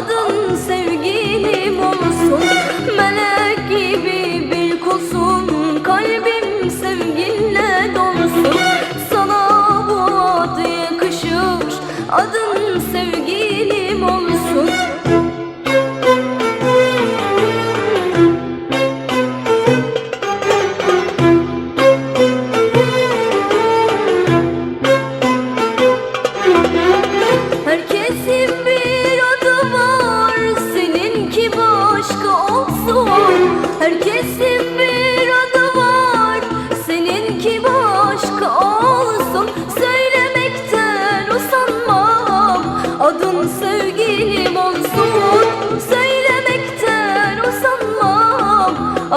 Adın sevgilim olsun Melek gibi bir kulsun. Kalbim sevginle dolsun. Sana bu ad yakışır Adın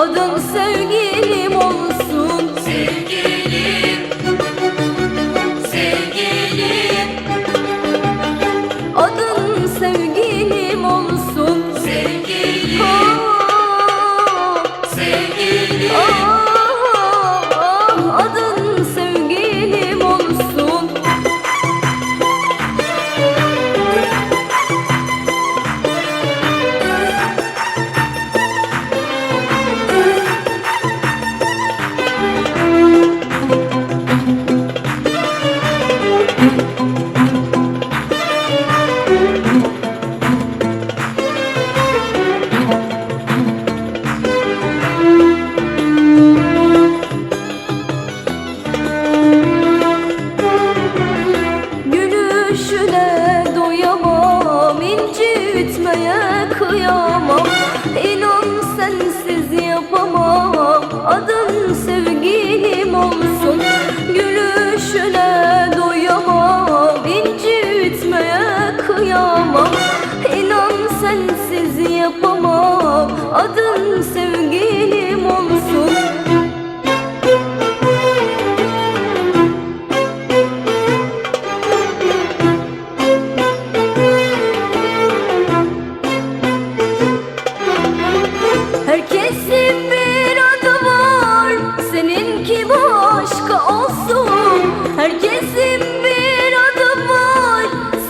usanmam Adın incitmeye kıyamam. İnan sensiz yapamam. Adın sevgilim olsun. Gülüşüne doyamam. İncitmeye kıyamam. İnan sensiz yapamam. Adın sevgilim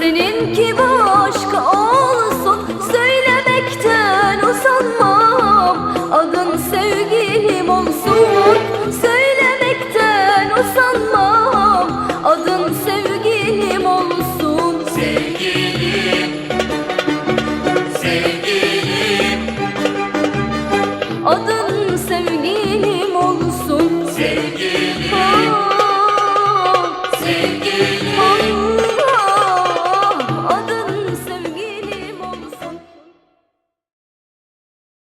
var Seninki başka olsun Söylemekten usanmam. Adın sevgilim olsun Söylemekten usanmam. Adın sevgilim olsun. Sevgilim,